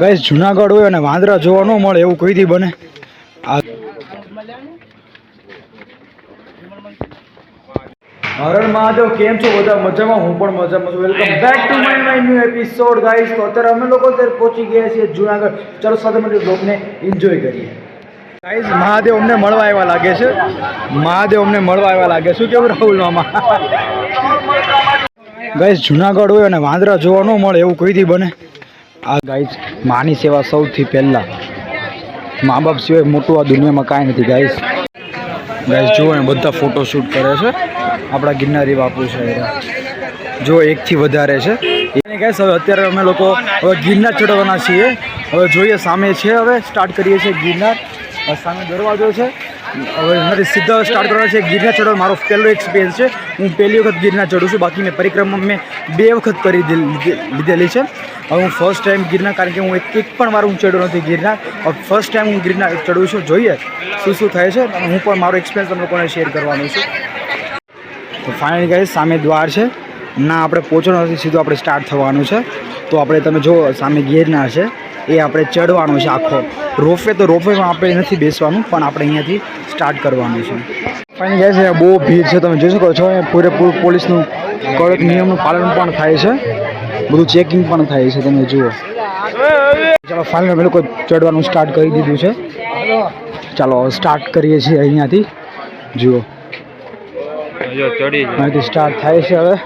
Guys, Junagadh હોય અને વાંદરા જોવા ન મળે એવું કોઈ દી બને. હરણ મહાદેવ, કેમ છો? બધા મજામાં? હું પણ મજામાં છું. Welcome back to my my new episode guys. તો અત્યારે અમે લોકો અત્યારે પહોંચી ગયા છીએ જુનાગઢ. ચલો સાથે મળીને બ્લોગને એન્જોય કરીએ. ગાઈસ મહાદેવ અમને મળવા આવ્યા લાગે છે. મહાદેવ અમને મળવા આવ્યા લાગે શું કેવું રાહુલ મામા? ગાઈઝ જુનાગઢ હોય અને વાંદરા જોવા ન મળે એવું કોઈથી બને. આ ગાઈસ માની સેવા સૌથી પહેલાં. મા બાપ સિવાય મોટું આ દુનિયામાં કાંઈ નથી ગાઈસ ગાઈઝ જુઓ ને, બધા ફોટોશૂટ કરે છે. આપણા ગિરનારી બાપુ છે જો એકથી વધારે છે. એને ગાઈસ હવે અત્યારે અમે લોકો હવે ગિરનાર ચડવાના છીએ. હવે જોઈએ, સામે છે હવે. સ્ટાર્ટ કરીએ છીએ ગિરનાર. સામે દરવાજો છે. હવે મારે સીધા સ્ટાર્ટ કરવાનો છે. ગીરના ચડવા મારો પહેલો એક્સપિરિયન્સ છે. હું પહેલી વખત ગીરના ચડું છું. બાકી મેં પરિક્રમા મેં બે વખત કરી લીધેલી છે. હવે હું ફર્સ્ટ ટાઈમ ગિરનાર, કારણ કે હું એક એક પણ વાર હું ચડ્યો નથી ગીરના ફર્સ્ટ ટાઈમ હું ગિરનાર ચડું છું. જોઈએ શું શું થાય છે. અને હું પણ મારો એક્સપિરિયન્સ તમને લોકોને શેર કરવાનો છું. તો ફાઇનલી કહે સામે દ્વાર છે. ના, આપણે પહોંચવાનું નથી સીધું આપણે સ્ટાર્ટ થવાનું છે. તો આપણે તમે જો સામે ગિરનાર છે. એ આપણે ચડવાનું છે આખો. રોફવે તો રોફવેમાં આપણે નથી બેસવાનું, પણ આપણે અહીંયાથી સ્ટાર્ટ કરવાનું છે. ફાઇનલી જાય છે બહુ ભીડ છે, તમે જોઈ શકો છો, અહીંયા પૂરેપૂરું પોલીસનું કડક નિયમનું પાલન પણ થાય છે. બધું ચેકિંગ પણ થાય છે, તમે જુઓ. ચાલો ફાઇનલ લોકો ચડવાનું સ્ટાર્ટ કરી દીધું છે. ચાલો સ્ટાર્ટ કરીએ છીએ અહીંયાથી. જુઓ. અહીંથી સ્ટાર્ટ થાય છે હવે.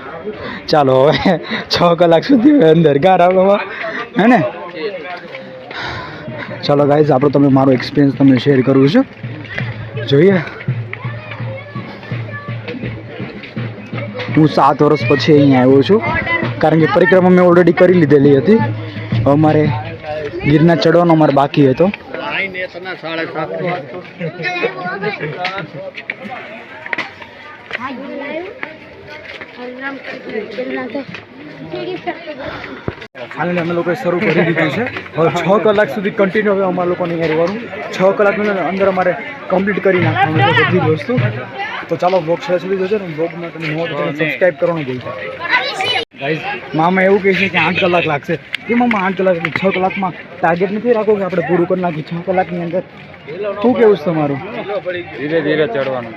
ચાલો, હવે છ કલાક સુધી અંદર ગાર આવવામાં હે ને? ચાલો ગાઈઝ આપણો તમે મારો એક્સપિરિયન્સ તમને શેર કરું છું. જોઈએ. હું સાત વર્ષ પછી અહીંયા આવ્યો છું. કારણ કે પરિક્રમા મેં ઓલરેડી કરી લીધેલી હતી. હવે મારે ગિરનાર ચડવાનો મારે બાકી હતો. ફાઇનલી અમે લોકોએ શરૂ કરી દીધું છે. હવે છ કલાક સુધી કન્ટિન્યુ હવે અમારા લોકોને અહીંયા રહેવાનું. છ કલાકની અંદર અમારે કમ્પ્લીટ કરી નાખવાનું બધી વસ્તુ. તો ચાલો બ્લોગ શેર સુધી જોજો ને. બ્લોગમાં તમે નવો સબસ્ક્રાઈબ કરવાનું ભૂલતા ગાઈઝ મામા એવું કહે છે કે આઠ કલાક લાગશે. કે મામા આઠ કલાક? છ કલાકમાં ટાર્ગેટ નથી રાખો કે આપણે પૂરું કરી નાખીએ? છ કલાકની અંદર શું કેવું છે તમારું? ધીરે ધીરે ચડવાનું.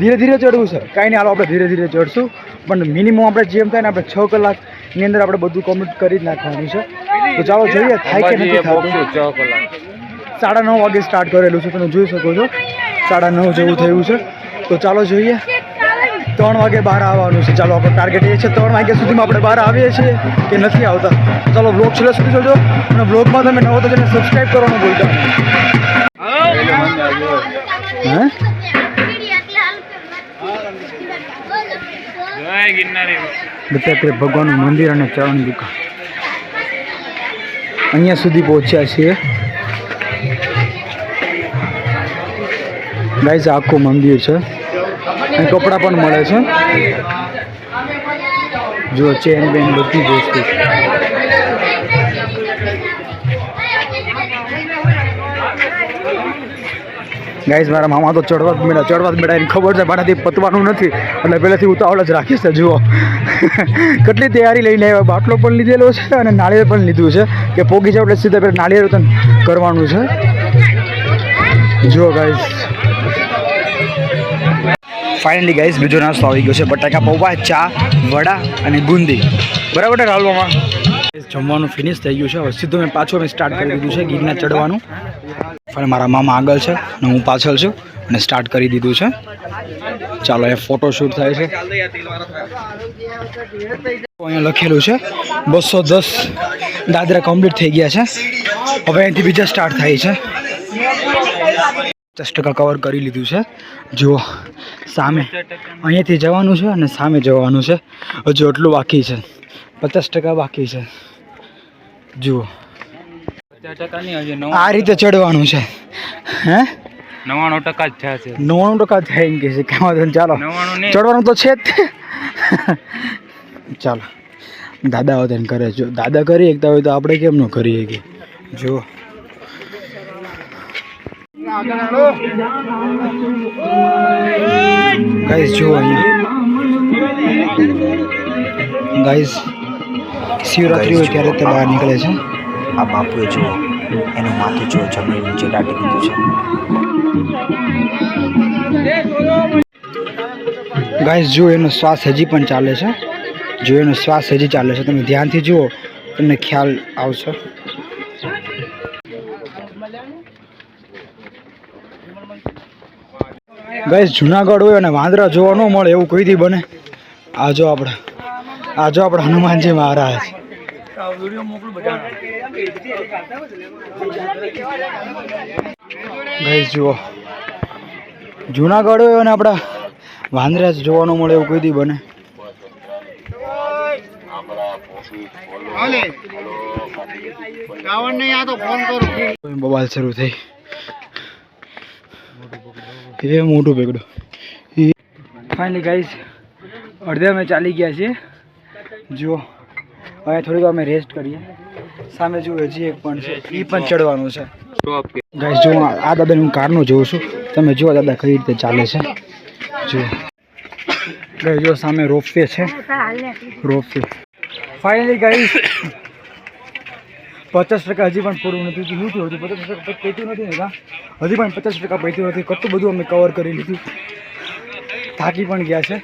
ધીરે ધીરે ચડવું છે. કાંઈ નહીં હાલો આપણે ધીરે ધીરે ચડશું. પણ મિનિમમ આપણે જેમ થાય ને આપણે છ કલાકની અંદર આપણે બધું કમ્પ્લીટ કરી જ નાખવાનું છે. તો ચાલો જોઈએ થાય કે નથી થતું. સાડા નવ વાગે સ્ટાર્ટ કરેલું છે તમે જોઈ શકો છો. સાડા નવ જેવું થયું છે. તો ચાલો જોઈએ. ત્રણ વાગે બહાર આવવાનું છે. ચાલો આપણો ટાર્ગેટ એ છે ત્રણ વાગ્યા સુધીમાં આપણે બહાર આવીએ છીએ કે નથી આવતા. ચાલો બ્લોગ છેલ્લે સુધી જોજો અને બ્લોગમાં તમે નવો તો તેને સબસ્ક્રાઈબ કરવાનું ભૂલતા. હે? ગિરનારી. અત્યારે ભગવાનનું મંદિર અને ચરણ દુકાન. અહીંયા સુધી પહોંચ્યા છીએ. ગાઈઝ આખું મંદિર છે. અહીં કપડાં પણ મળે છે. જો ચેન બેન બધી જ વસ્તુ ગાઈઝ મારા મામા તો ચડવા જ મેળા ચડવા જ મેળા એને ખબર છે, મારાથી પતવાનું નથી. એટલે પહેલેથી ઉતાવળ જ રાખીશ છે, જુઓ. કેટલી તૈયારી લઈને આવ્યા? બાટલો પણ લીધેલો છે અને નાળિયેર પણ લીધું છે. કે પોગી જાવ એટલે સીધા પહેલાં નાળિયેર તો કરવાનું છે. જુઓ ગાઈઝ ફાઇનલી ગાઈઝ બીજો નાસ્તો આવી ગયો છે. બટાકા પૌવા, ચા, વડા અને ગુંદી બરાબર ને રાહુલમાં જમવાનું ફિનિશ થઈ ગયું છે. હવે સીધું મેં પાછું મેં સ્ટાર્ટ કરી દીધું છે, ગીરના ચડવાનું. પણ મારા મામા આગળ છે અને હું પાછળ છું અને સ્ટાર્ટ કરી દીધું છે. ચાલો એ ફોટોશૂટ થાય છે. અહીંયા લખેલું છે, બસો દસ દાદરા કમ્પ્લીટ થઈ ગયા છે. હવે અહીંથી બીજા સ્ટાર્ટ થાય છે. પચાસ ટકા કવર કરી લીધું છે. જુઓ, સામે અહીંયાથી જવાનું છે અને સામે જવાનું છે. હજુ એટલું બાકી છે. પચાસ ટકા બાકી છે. જુઓ પચાસ ટકા નહીં હજી આ રીતે ચડવાનું છે. હે? નવાણું ટકા જ થયા છે. નવાણું ટકા થાય એમ કે છે. કેમ ચાલો. ચડવાનું તો છે જ. ચાલો. દાદા હોત એને કરે. જો દાદા કરી એકતા હોય તો આપણે કેમ ન કરી શકીએ? જો. ગાઈસ જુઓ અહીંયા. ગાઈસ શિવરાત્રી હોય ત્યારે તે બહાર નીકળે છે. આ બાપુએ જુઓ એનું માથું જુઓ જમીન નીચે દાટી દીધું છે. ગાઈસ જો એનો શ્વાસ હજી પણ ચાલે છે. જો એનો શ્વાસ હજી ચાલે છે. તમે ધ્યાનથી જુઓ, તમને ખ્યાલ આવશે. ગાઈસ જુનાગઢ હોય અને વાંદરા જોવા ન મળે, એવું કોઈથી બને. આ જો આપણે આ જો આપણે હનુમાનજી મહારાજ. ગાઈસ જુઓ. જુનાગઢ હોય અને આપણા વાંદરા જ જોવા મળે એવું કોઈ દી બને. બબાલ શરૂ થઈ. એ મોટું બેગડું ફાઇનલી ગાઈસ અડધે અમે ચાલી ગયા છીએ. જુઓ. હવે થોડીક વાર અમે રેસ્ટ કરીએ. સામે જુઓ હજી એક પણ છે. એ પણ ચડવાનું છે. ગાઈસ જુઓ આ દાદાને હું કારનું જોઉં છું. તમે જુઓ દાદા કઈ રીતે ચાલે છે. જુઓ. ગાઈ જો સામે રોપવે છે. રોપવે. ફાઇનલી ગાઈસ પચાસ ટકા હજી પણ પૂરું નથી થયું. થયું? હતું પચાસ ટકા પૈતું નથી ને હજી પણ પચાસ ટકા પૈતું નથી. કેટલું બધું અમે કવર કરી લીધું. થાકી પણ ગયા છે.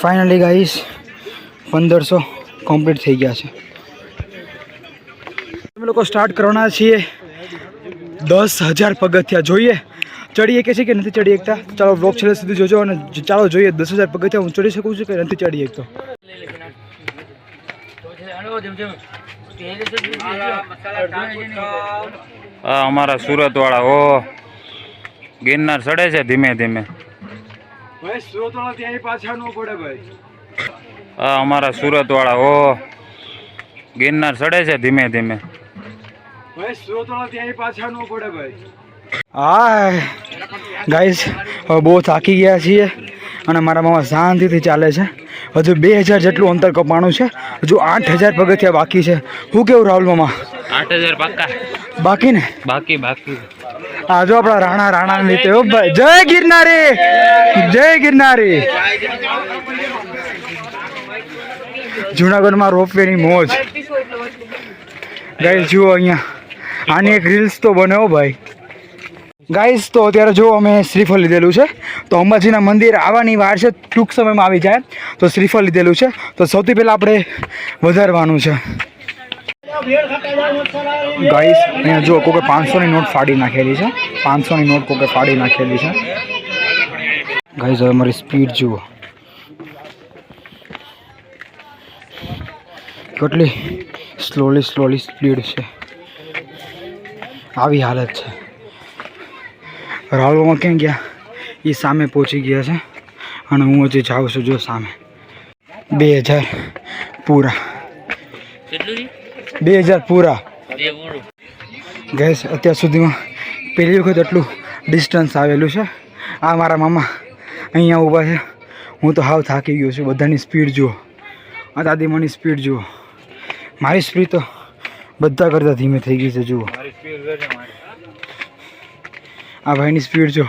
ફાઇનલી ગાઈસ પંદરસો કમ્પ્લીટ થઈ ગયા છે. અમે લોકો સ્ટાર્ટ કરવાના છીએ. દસ હજાર પગથિયા જોઈએ. ચડી કે છે કે નથી ચડી એકતા? ચાલો બ્લોક છેલ્લે સુધી જોજો અને ચાલો જોઈએ દસ હજાર પગથિયા હું ચડી શકું છું કે નથી ચડી એકતો? અમારા સુરત વાળા ઓ ગિરનાર ચડે છે ધીમે ધીમે. ભાઈ સુરતવાળા ત્યાં પાછા ન પડે ભાઈ. આ અમારા સુરત વાળા ઓ ગિરનાર ચડે છે ધીમે ધીમે. ભાઈ સુરતવાળા ત્યાં પાછા ન પડે ભાઈ. હા ગાઈસ હવે બહુ થાકી ગયા છીએ અને મારા મામા શાંતિથી ચાલે છે. હજુ બે હજાર જેટલું અંતર કપાણું છે. હજુ આઠ હજાર પગથિયા બાકી છે. હું કેવું રાહુલ મામા? આઠ હજાર પાક્કા. બાકી ને બાકી બાકી. આ જો આપણા રાણા રાણા હો ભાઈ, જય ગિરનારી જય ગિરનારી. જુનાગઢમાં રોપવેની મોજ. ગાઈસ, જુઓ અહીંયા. આની એક રીલ્સ તો બન્યો ભાઈ. ગાઈસ, તો અત્યારે જો અમે શ્રીફળ લીધેલું છે, તો અંબાજીના મંદિર આવવાની વાર છે, ટૂંક સમયમાં આવી જાય. તો શ્રીફળ લીધેલું છે, તો સૌથી પહેલાં આપણે વધારવાનું છે. ગાઈસ અહીંયા જો કોકે પાંચસોની નોટ ફાડી નાખેલી છે. પાંચસોની નોટ કોકે ફાડી નાખેલી છે. ગાઈસ હવે મારી સ્પીડ જુઓ. કેટલી સ્લોલી સ્લોલી સ્પીડ છે. આવી હાલત છે. રાહુલમાં ક્યાં ગયા? એ સામે પહોંચી ગયા છે. અને હું હજી જાઉં છું જો સામે. બે હજાર પૂરા. બે હજાર પૂરા. ગેસ અત્યાર સુધીમાં પહેલી વખત એટલું ડિસ્ટન્સ આવેલું છે. આ મારા મામા અહીંયા ઊભા છે. હું તો હાવ થાકી ગયો છું. બધાની સ્પીડ જુઓ. આ દાદીમાની સ્પીડ જુઓ. મારી સ્પીડ તો બધા કરતાં ધીમે થઈ ગઈ છે જુઓ. આ ભાઈની સ્પીડ જો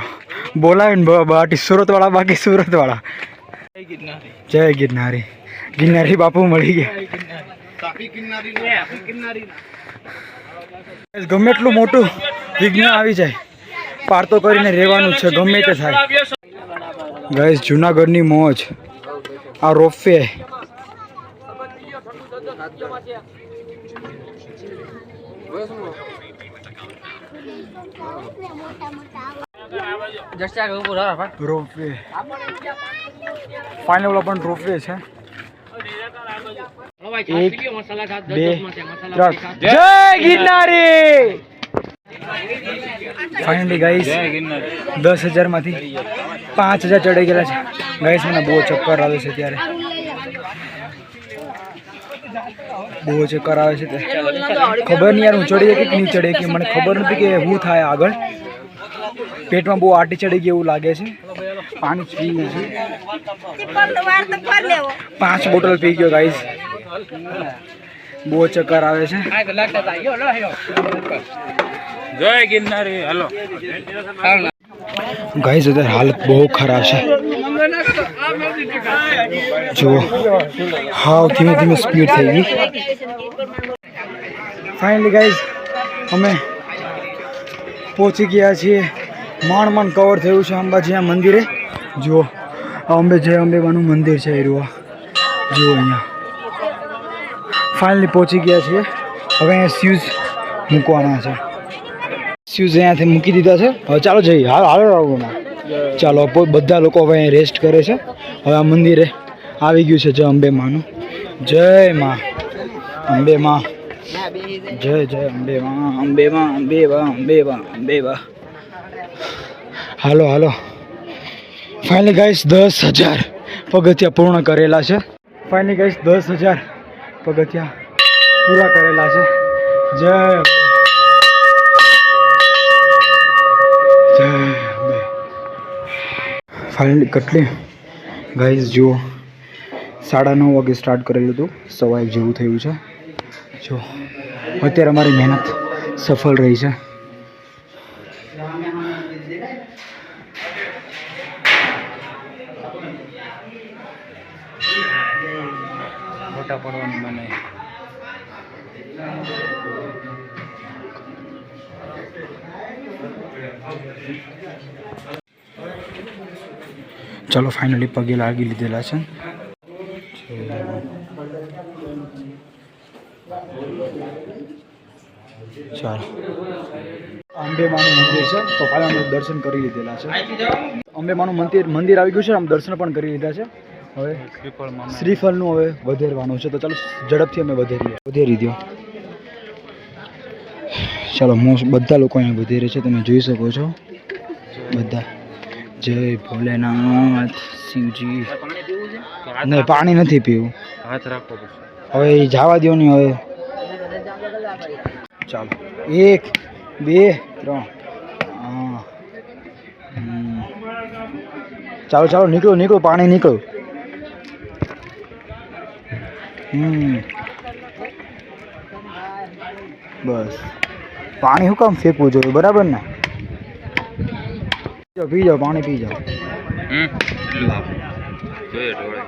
બોલાવે ને બાટી સુરતવાળા બાકી સુરતવાળા. જય ગિરનારી. ગિરનારી. બાપુ મળી ગયા. ગમે એટલું મોટું વિઘ્ન આવી જાય પારતો કરીને રહેવાનું છે ગમે તે થાય. ગાઈસ જુનાગઢની મોજ આ રોપવે. રોપવે. ફાઇનલ પણ રોપવે છે. એક બે ત્રણ જય ગિરનારી ફાઇનલી ગાઈસ દસ હજારમાંથી પાંચ હજાર ચડાઈ ગયેલા છે. ગાઈસ મને બહુ ચક્કર આવે છે ત્યારે. બહુ ચક્કર આવે છે ખબર નહીં યાર હું ચડી કે નહીં ચડે કે મને ખબર નથી કે હું થાય આગળ. પેટમાં બહુ આટી ચડી ગઈ એવું લાગે છે. પાણી જ પી છે. પાંચ બોટલ પી ગયો ગાઈસ બહુ ચક્કર આવે છે. જય ગિરનારી હાલો. ગાઈઝ અત્યારે હાલત બહુ ખરાબ છે. જુઓ હાવ ધીમે ધીમે સ્પીડ થઈ ગઈ. ફાઇનલી ગાઈઝ અમે પહોંચી ગયા છીએ. માંડ માંડ કવર થયું છે અંબાજી મંદિરે. જુઓ અંબે જય અંબેમાનું મંદિર છે એ રૂઆ જુઓ અહીંયા. ફાઇનલી પહોંચી ગયા છીએ. હવે અહીંયા સ્યુઝ મૂકવાના છે. સ્યુઝ અહીંયાથી મૂકી દીધા છે. હવે ચાલો જઈએ. હાલો હાલો રાવણમાં ચાલો બધા લોકો હવે અહીંયા રેસ્ટ કરે છે. હવે આ મંદિરે આવી ગયું છે જય અંબે માનું જય માં. અંબે માં. જય જય અંબે માં. અંબે માં અંબે માં, અંબે વા અંબે માં. હાલો હાલો. ફાઇનલી ગાઈસ દસ હજાર પગથિયા પૂર્ણ કરેલા છે. ફાઇનલી ગાઈસ દસ હજાર પગથિયા પૂરા કરેલા છે. જય. જય ફાઇનલી કેટલી? ગાઈસ જુઓ. સાડા નવ વાગે સ્ટાર્ટ કરેલું હતું. સવા એક જેવું થયું છે. જો અત્યારે અમારી મહેનત સફળ રહી છે. ફોટા પડવાની મને. ચલો ફાઇનલી પગે લાગી લીધેલા છે. ચાલો. અંબેમાનું મંદિર છે, તો અમે દર્શન કરી લીધેલા છે. અંબેમાનું મંદિર મંદિર આવી ગયું છે, આમ દર્શન પણ કરી લીધા છે. હવે? શ્રીફળનું હવે વધેરવાનું છે. તો ચાલો ઝડપથી અમે વધેરીએ. વધેરી દો ચાલો મોસ્ટ બધા લોકો અહીંયા વધેરે છે તમે જોઈ શકો છો. બધા. જય ભોલેનાથ શિવજી. નહીં પાણી નથી પીવું. હાથ રાખો હવે જવા દો નહીં હવે. ચાલો. એક બે ત્રણ. ચાલો ચાલો નીકળો નીકળો પાણી નીકળો. હમ બસ પાણી શું કામ ફેંકવું જોઈએ બરાબર ને પી જાઓ પી જાઓ પાણી પી જાઓ હમ એટલું આપ જોઈએ ઢોળે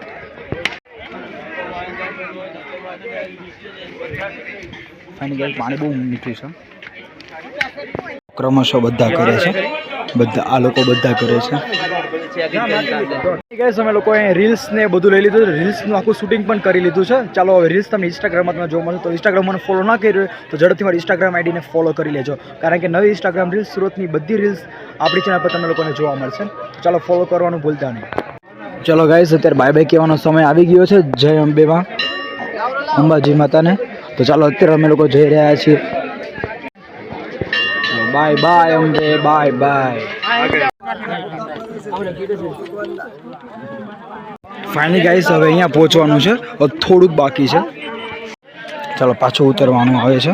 ફાઇનલી ગાઈસ પાણી બહુ મીઠું છે. ક્રમશઃ બધા કરે છે. બધા આ લોકો બધા કરે છે. ગાઈસ અમે અહીં રીલ્સ ને બધું લઈ લીધું રીલ્સનું આખું શૂટિંગ પણ કરી લીધું છે. ચાલો હવે રીલ્સ તમને ઇન્સ્ટાગ્રામમાં તમે જોવા મળશે તો ઇન્સ્ટાગ્રામ મને ફોલો ના કર્યું હોય તો ઝડપથી મારી ઇન્સ્ટાગ્રામ આઈડીને ફોલો કરી લેજો. કારણ કે નવી ઇન્સ્ટાગ્રામ રીલ્સ સુરતની બધી રીલ્સ આપણી ચેનલ પર તમે લોકોને જોવા મળશે. ચાલો ફોલો કરવાનું ભૂલતા નહીં. ચલો ગાઈસ અત્યારે બાય બાય કહેવાનો સમય આવી ગયો છે. જય અંબેમાં. અંબાજી માતાને. તો ચાલો અત્યારે અમે લોકો જઈ રહ્યા છીએ. Bye bye Ambe bye bye. Finally guys હવે અહીંયા પહોંચવાનું છે થોડુંક બાકી છે. ચાલો, પાછું ઉતરવાનું આવે છે.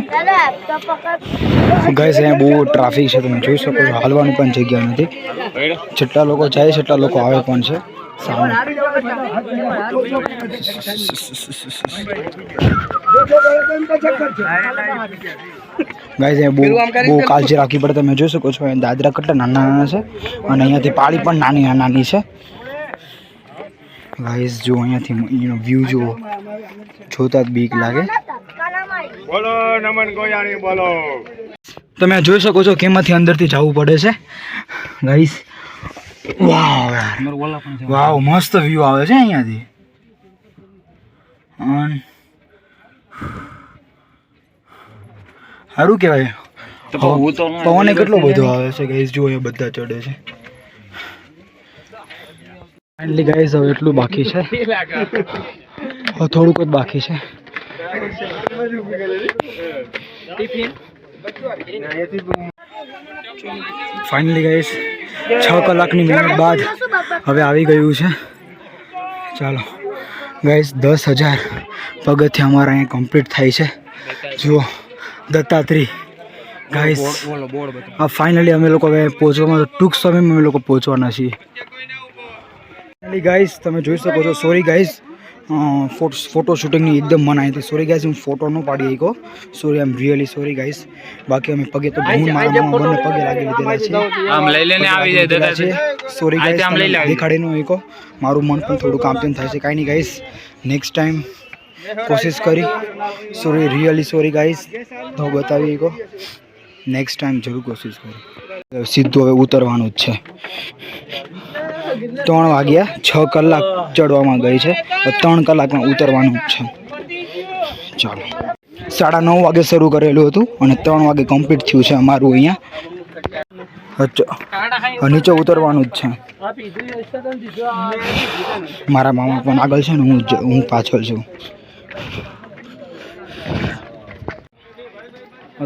ગાઈસ અહીંયા બહુ ટ્રાફિક છે, તમે જોઈ શકો છો. હાલવાની પણ જગ્યા નથી. જેટલા લોકો જાય છે, એટલા લોકો આવે પણ છે. અહીંયા બહુ બહુ કાળજી રાખવી પડે તમે જોઈ શકો છો અહીંયા દાદરા કેટલા નાના નાના છે અને અહીંયાથી પાળી પણ નાની નાની છે. ગાઈઝ જો અહીંયાથી એનો વ્યૂ જુઓ. જોતા જ બીક લાગે. બોલો નમન ગોયાણી બોલો. તમે જોઈ શકો છો કેમાંથી અંદરથી જવું પડે છે. ગાઈસ વાવ યાર. વાવ મસ્ત વ્યૂ આવે છે અહીંયાથી. અન સારું કહેવાય. પવન કેટલો બધો આવે છે ગાઈસ જો એ બધા ચડે છે. ફાઇનલી ગાઈસ હવે એટલું બાકી છે. હવે થોડુંક જ બાકી છે. ફાઇનલી ગાઈસ છ કલાકની મહેનત બાદ હવે આવી ગયું છે. ચાલો ગાઈસ દસ હજાર પગથિયા અમારા અહીંયા કમ્પ્લીટ થાય છે. જુઓ દત્તાત્રી ગાઈસ આ ફાઇનલી અમે લોકો હવે પહોંચવામાં ટૂંક સમયમાં અમે લોકો પહોંચવાના છીએ. ફાઇનલી ગાઈસ તમે જોઈ શકો છો સોરી ગાઈસ ફોટો ફોટો શૂટિંગની એકદમ મનાઈ હતી. સોરી ગાઈઝ હું ફોટો ન પાડી શકો sorry I am really sorry guys બાકી અમે પગે તો હું મારા મામા બંને પગે લાગી લીધેલા છે. આમ લઈ લઈને આવી જાય દાદા સોરી ગાઈઝ આમ લઈ ગાઈસ દેખાડી ન શકો મારું મન પણ થોડું કામ થાય છે. કાંઈ નહીં ગાઈઝ નેક્સ્ટ ટાઈમ કોશિશ કરી. સોરી રિયલી સોરી ગાઈઝ તો બતાવી શકો નેક્સ્ટ ટાઈમ જરૂર કોશિશ કરી. સીધું હવે ઉતરવાનું જ છે. ત્રણ વાગ્યા છ કલાક ચડવામાં ગઈ છે ત્રણ કલાકમાં ઉતરવાનું છે. ચાલો. સાડા નવ વાગે શરૂ કરેલું હતું અને ત્રણ વાગે કમ્પ્લીટ થયું છે અમારું અહીંયા. નીચે ઉતરવાનું જ છે. મારા મામા પણ આગળ છે ને હું હું પાછળ છું.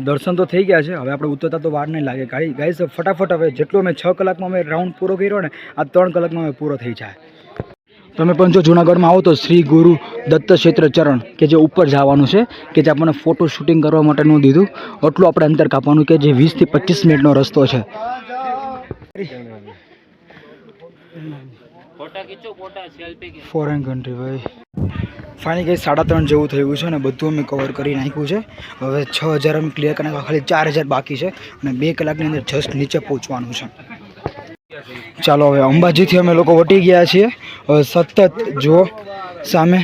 દર્શન તો થઈ ગયા છે. હવે આપણે ઉતરતા તો વાર નહીં લાગે. ગાડી ગાઈસ ફટાફટ હવે જેટલો અમે છ કલાકમાં અમે રાઉન્ડ પૂરો કર્યો ને આ ત્રણ કલાકમાં અમે પૂરો થઈ જાય. તમે પણ જો જુનાગઢમાં આવો તો શ્રી ગુરુ દત્ત ક્ષેત્ર ચરણ કે જે ઉપર જવાનું છે કે જે આપણને ફોટો શૂટિંગ કરવા માટેનું દીધું એટલું આપણે અંતર કાપવાનું કે જે વીસથી પચીસ મિનિટનો રસ્તો છે. ફોરેન કન્ટ્રી ભાઈ. ફાઇનલી કંઈ સાડા ત્રણ જેવું થયું છે અને બધું અમે કવર કરી નાખ્યું છે. હવે છ હજાર અમે ક્લિયર કરી ખાલી ચાર હજાર બાકી છે અને બે કલાકની અંદર જસ્ટ નીચે પહોંચવાનું છે. ચાલો હવે અંબાજીથી અમે લોકો વટી ગયા છીએ. હવે સતત જો સામે.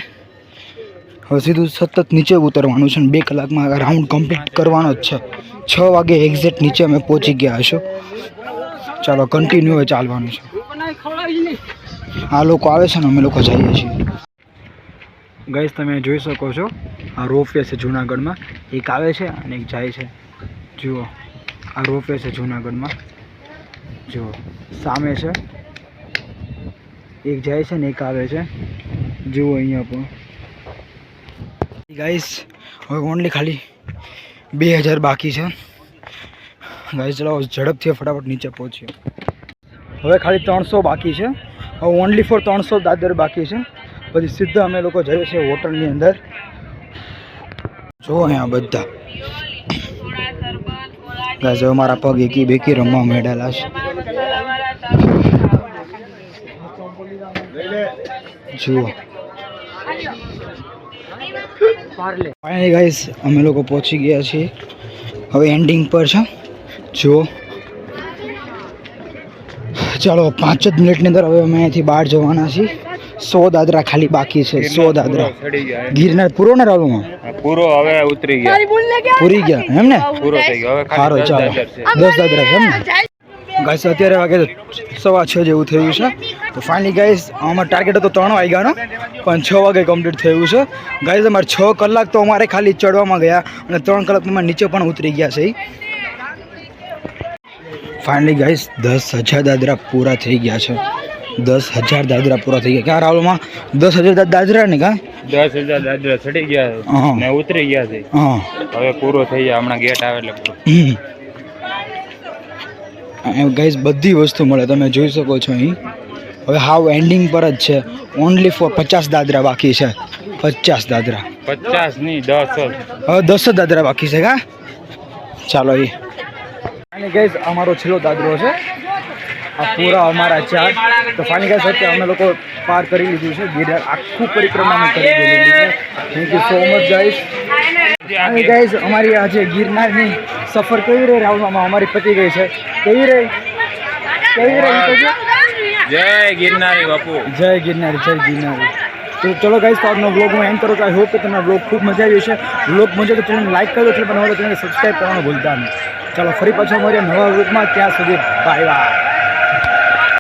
હવે સીધું સતત નીચે ઉતરવાનું છે અને બે કલાકમાં રાઉન્ડ કમ્પ્લીટ કરવાનો જ છે. છ વાગે એક્ઝેક્ટ નીચે અમે પહોંચી ગયા હશું. ચાલો કન્ટિન્યુ ચાલવાનું છે. આ લોકો આવે છે ને, અમે લોકો જઈએ છીએ. ગઈશ તમે જોઈ શકો છો, આ રોપવે છે જુનાગઢમાં. એક આવે છે અને એક જાય છે. જુઓ, આ રોપવે છે જુનાગઢમાં. જુઓ, સામે છે. એક જાય છે ને એક આવે છે. જુઓ અહીંયા પણ. ગાઈસ હવે ઓનલી ખાલી બે હજાર બાકી છે. ગાઈસ ચલાવો ઝડપથી ફટાફટ નીચે પહોંચીએ. હવે ખાલી ત્રણસો બાકી છે. હવે ઓનલી ફોર ત્રણસો દાદર બાકી છે. પછી સીધા અમે લોકો જઈએ છીએ હોટલની અંદર. જો અહીંયા બધા. હવે મારા પગ એકી બેકી રમવા મેળેલા છે. જુઓ. ફાઇનલી ગાઈસ, અમે લોકો પહોંચી ગયા છીએ. હવે એન્ડિંગ પર છે. જુઓ. ચાલો, પાંચ જ મિનિટની અંદર હવે અમે અહીંયાથી બહાર જવાના છીએ. સો દાદરા ખાલી બાકી છે સો દાદરા. ગિરનાર પૂરો ને રાલુમાં પૂરો હવે ઉતરી ગયા. પૂરી ગયા એમ ને? પૂરો થઈ ગયો હવે સારો ચાલો. દસ દાદરા છે એમ ને? ગાઈસ અત્યારે વાગે સવા છ જેવું થયું છે. તો ફાઇનલી ગાઈસ અમારો ટાર્ગેટ હતો ત્રણ વાગ્યાનો પણ છ વાગે કમ્પ્લીટ થયું છે. ગાઈસ અમારે છ કલાક તો અમારે ખાલી ચડવામાં ગયા અને ત્રણ કલાકમાં અમે નીચે પણ ઉતરી ગયા છે. ફાઇનલી ગાઈસ દસ હજાર દાદરા પૂરા થઈ ગયા છે. દસ હજાર દાદરા પૂરા થઈ ગયા. ક્યાં રાहुलમાં દસ હજાર દાદરા ને કા દસ હજાર દાદરા ચડી ગયા હા. ને ઉતરી ગયા છે. હવે પૂરો થઈ ગયા હમણાં ગેટ આવે એટલે પૂરો. ગાઈઝ બધી વસ્તુ મળે. તમે જોઈ શકો છો અહીં. હવે હાવ એન્ડિંગ પર જ છે. ઓનલી ફોર પચાસ દાદરા બાકી છે. પચાસ દાદરા. પચાસ નહીં દસ. હવે દસ જ દાદરા બાકી છે કા? ચાલો એ અને ગાઈઝ અમારો છેલ્લો દાદરો છે. આ પૂરા અમારા ચાર તો ફાઇનલી ગાઈઝ અત્યારે અમે લોકો પાર કરી લીધું છે. ગિરનાર આખું પરિક્રમા અમે કરી દીધું છે. Thank you so much guys અને ગાઈઝ અમારી આજે ગિરનારની સફર કેવી રહી રાहुलમાં અમારી પતી ગઈ છે. કેવી રહી? કેવી રહી. જય ગિરનારી બાપુ. જય ગિરનારી જય ગિરનારી. તો ચલો ગાઈસ તો આજનો વ્લોગ હું એન્ડ કરું કે આઈ હોપ કે તમને વ્લોગ ખૂબ મજા આવી હશે. વ્લોગ મજા તો ચેનલ લાઈક કરો એટલે બનાવો ચેનલ સબસ્ક્રાઈબ કરવાનું ભૂલતા નહીં. ચાલો ફરી પાછા મળીએ નવા વ્લોગમાં ત્યાં સુધી બાય બાય